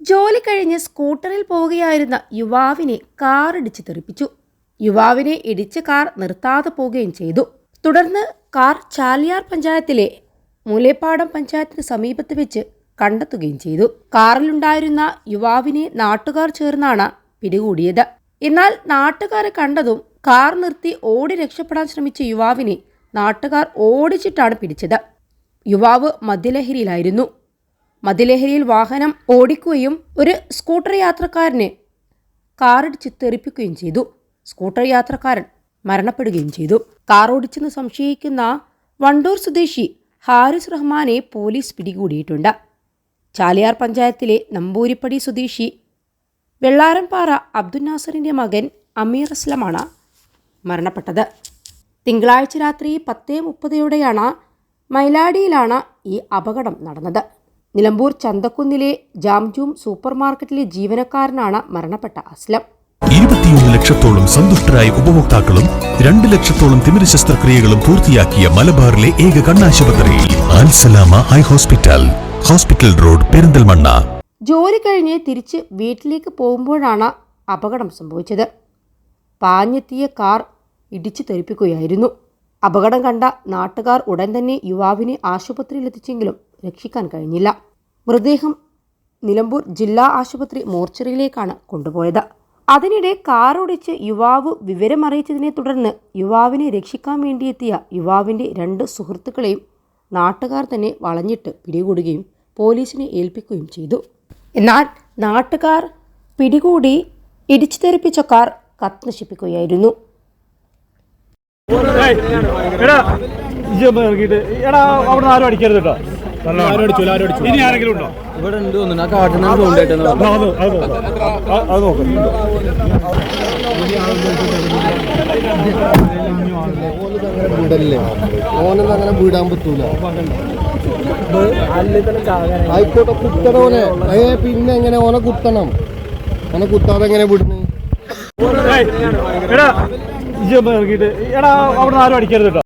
ജോലി കഴിഞ്ഞ് സ്കൂട്ടറിൽ പോവുകയായിരുന്ന യുവാവിനെ കാർ ഇടിച്ച് തെറിപ്പിച്ചു. യുവാവിനെ ഇടിച്ച് കാർ നിർത്താതെ പോവുകയും ചെയ്തു. തുടർന്ന് കാർ ചാലിയാർ പഞ്ചായത്തിലെ മൂലേപ്പാടം പഞ്ചായത്തിന് സമീപത്ത് വെച്ച് കണ്ടെത്തുകയും ചെയ്തു. കാറിലുണ്ടായിരുന്ന യുവാവിനെ നാട്ടുകാർ ചേർന്നാണ് പിടികൂടിയത്. എന്നാൽ നാട്ടുകാരെ കണ്ടതും കാർ നിർത്തി ഓടി രക്ഷപ്പെടാൻ ശ്രമിച്ച യുവാവിനെ നാട്ടുകാർ ഓടിച്ചിട്ടാണ് പിടിച്ചത്. യുവാവ് മദ്യലഹരിയിലായിരുന്നു. മദ്യലഹരിയിൽ വാഹനം ഓടിക്കുകയും ഒരു സ്കൂട്ടർ യാത്രക്കാരനെ കാറിടിച്ച് തെറിപ്പിക്കുകയും ചെയ്തു. സ്കൂട്ടർ യാത്രക്കാരൻ മരണപ്പെടുകയും ചെയ്തു. കാർ ഓടിച്ചെന്ന് സംശയിക്കുന്ന വണ്ടൂർ സ്വദേശി ഹാരിസ് റഹ്മാനെ പോലീസ് പിടികൂടിയിട്ടുണ്ട്. ചാലിയാർ പഞ്ചായത്തിലെ നമ്പൂരിപ്പടി സ്വദേശി വെള്ളാരംപാറ അബ്ദുൽ നാസറിന്റെ മകൻ അമീർ അസ്ലമാണ് മരണപ്പെട്ടത്. തിങ്കളാഴ്ച രാത്രി പത്തേ മുപ്പതോടെയാണ് മൈലാടിയിലാണ് ഈ അപകടം നടന്നത്. നിലമ്പൂർ ചന്തക്കുന്നിലെ ജാംജൂം സൂപ്പർ മാർക്കറ്റിലെ ജീവനക്കാരനാണ് മരണപ്പെട്ട അസ്ലം. ഇരുപത്തിയൊന്ന് ലക്ഷത്തോളം സന്തുഷ്ടരായ ഉപഭോക്താക്കളും രണ്ട് ലക്ഷത്തോളം തിമിര ശസ്ത്രക്രിയകളും പൂർത്തിയാക്കിയ മലബാറിലെ ഏക കണ്ണാശുപത്രിയിൽ Alsalama eye hospital hospital road Perinthalmanna. ജോലി കഴിഞ്ഞ് തിരിച്ച് വീട്ടിലേക്ക് പോകുമ്പോഴാണ് അപകടം സംഭവിച്ചത്. പാഞ്ഞെത്തിയ കാർ ഇടിച്ചു തെറിപ്പിക്കുകയായിരുന്നു. അപകടം കണ്ട നാട്ടുകാർ ഉടൻ തന്നെ യുവാവിനെ ആശുപത്രിയിൽ എത്തിച്ചെങ്കിലും രക്ഷിക്കാൻ കഴിഞ്ഞില്ല. മൃതദേഹം നിലമ്പൂർ ജില്ലാ ആശുപത്രി മോർച്ചറിയിലേക്കാണ് കൊണ്ടുപോയത്. അതിനിടെ കാറോടിച്ച് യുവാവ് വിവരമറിയിച്ചതിനെ തുടർന്ന് യുവാവിനെ രക്ഷിക്കാൻ വേണ്ടിയെത്തിയ യുവാവിന്റെ രണ്ട് സുഹൃത്തുക്കളെയും നാട്ടുകാർ തന്നെ വളഞ്ഞിട്ട് പിടികൂടുകയും പോലീസിനെ ഏൽപ്പിക്കുകയും ചെയ്തു. എന്നാൽ നാട്ടുകാർ പിടികൂടി ഇടിച്ചു തെറിപ്പിച്ച കാർ കത്തിനശിപ്പിക്കുകയായിരുന്നു ഏയ്, എടാ ഒന്ന് ഇറങ്ങിയിട്ട് എടാ അവിടെ ആരും അടിക്കരുത് കേട്ടോ ഇനി ആരെങ്കിലും ഉണ്ടോ ഇവിടെ ആ അങ്ങനെ വിടാൻ പറ്റൂല ആയിക്കോട്ടെ കുത്തണോനെ ഏ പിന്നെ എങ്ങനെ ഓനെ കുത്തണം ഓനെ കുത്താതെ എങ്ങനെ വിടുന്നു ഏയ്, എടാ ഇജ്ജ് ഒന്ന് ഇറങ്ങിയിട്ട്. എടാ അവിടെ നിന്ന് ആരും അടിക്കരുത് കേട്ടോ.